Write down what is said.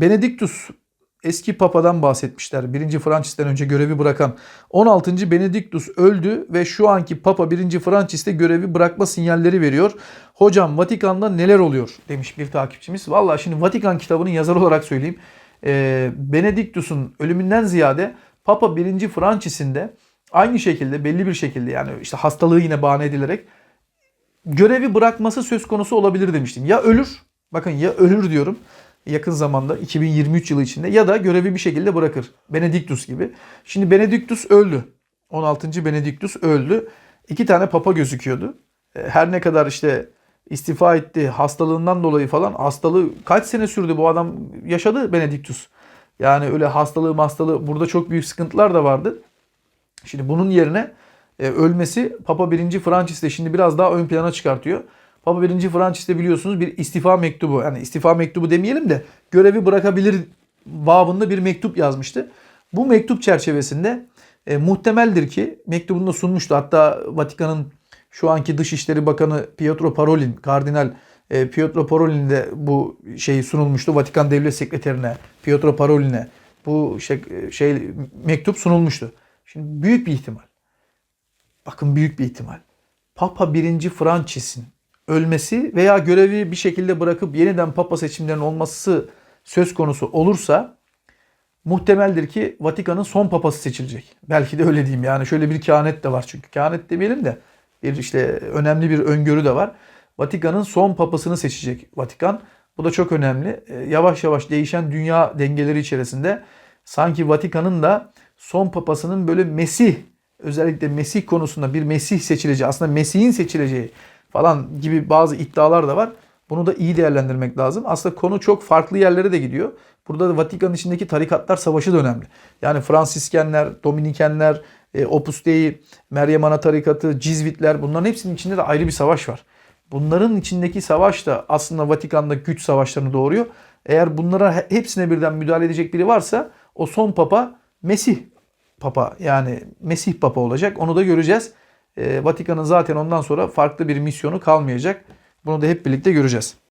Benediktus eski papadan bahsetmişler. 1. Francis'ten önce görevi bırakan. 16. Benediktus öldü ve şu anki papa 1. Francis'te görevi bırakma sinyalleri veriyor. Hocam Vatikan'da neler oluyor demiş bir takipçimiz. Valla şimdi Vatikan kitabının yazarı olarak söyleyeyim. Ee, Benediktus'un ölümünden ziyade Papa 1. Francis'in de aynı şekilde belli bir şekilde yani işte hastalığı yine bahane edilerek görevi bırakması söz konusu olabilir demiştim. Ya ölür, bakın ya ölür diyorum yakın zamanda 2023 yılı içinde ya da görevi bir şekilde bırakır. Benediktus gibi. Şimdi Benediktus öldü. 16. Benediktus öldü. İki tane papa gözüküyordu. E, Her ne kadar işte istifa etti hastalığından dolayı falan hastalığı kaç sene sürdü bu adam yaşadı Benediktus. Yani öyle hastalığı hastalığı burada çok büyük sıkıntılar da vardı. Şimdi bunun yerine e, ölmesi Papa 1. Francis de şimdi biraz daha ön plana çıkartıyor. Papa 1. Francis de biliyorsunuz bir istifa mektubu. Yani istifa mektubu demeyelim de görevi bırakabilir babında bir mektup yazmıştı. Bu mektup çerçevesinde e, muhtemeldir ki mektubunu da sunmuştu. Hatta Vatikan'ın şu anki Dışişleri Bakanı Pietro Parolin, Kardinal e, Pietro Parolin de bu şey sunulmuştu. Vatikan Devlet Sekreterine Pietro Parolin'e bu şey, şey mektup sunulmuştu. Şimdi büyük bir ihtimal. Bakın büyük bir ihtimal. Papa 1. Francis'in ölmesi veya görevi bir şekilde bırakıp yeniden papa seçimlerinin olması söz konusu olursa muhtemeldir ki Vatikan'ın son papası seçilecek. Belki de öyle diyeyim yani şöyle bir kehanet de var çünkü. Kehanet demeyelim de bir işte önemli bir öngörü de var. Vatikan'ın son papasını seçecek Vatikan. Bu da çok önemli. Ee, Yavaş yavaş değişen dünya dengeleri içerisinde sanki Vatikan'ın da son papasının böyle Mesih özellikle Mesih konusunda bir Mesih seçileceği aslında Mesih'in seçileceği falan gibi bazı iddialar da var. Bunu da iyi değerlendirmek lazım. Aslında konu çok farklı yerlere de gidiyor. Burada da Vatikan içindeki tarikatlar savaşı da önemli. Yani Fransiskenler, Dominikenler, e, Opus Dei, Meryem Ana tarikatı, Cizvitler bunların hepsinin içinde de ayrı bir savaş var. Bunların içindeki savaş da aslında Vatikan'da güç savaşlarını doğuruyor. Eğer bunlara he- hepsine birden müdahale edecek biri varsa o son papa Mesih papa yani Mesih papa olacak. Onu da göreceğiz. E, Vatikan'ın zaten ondan sonra farklı bir misyonu kalmayacak. Bunu da hep birlikte göreceğiz.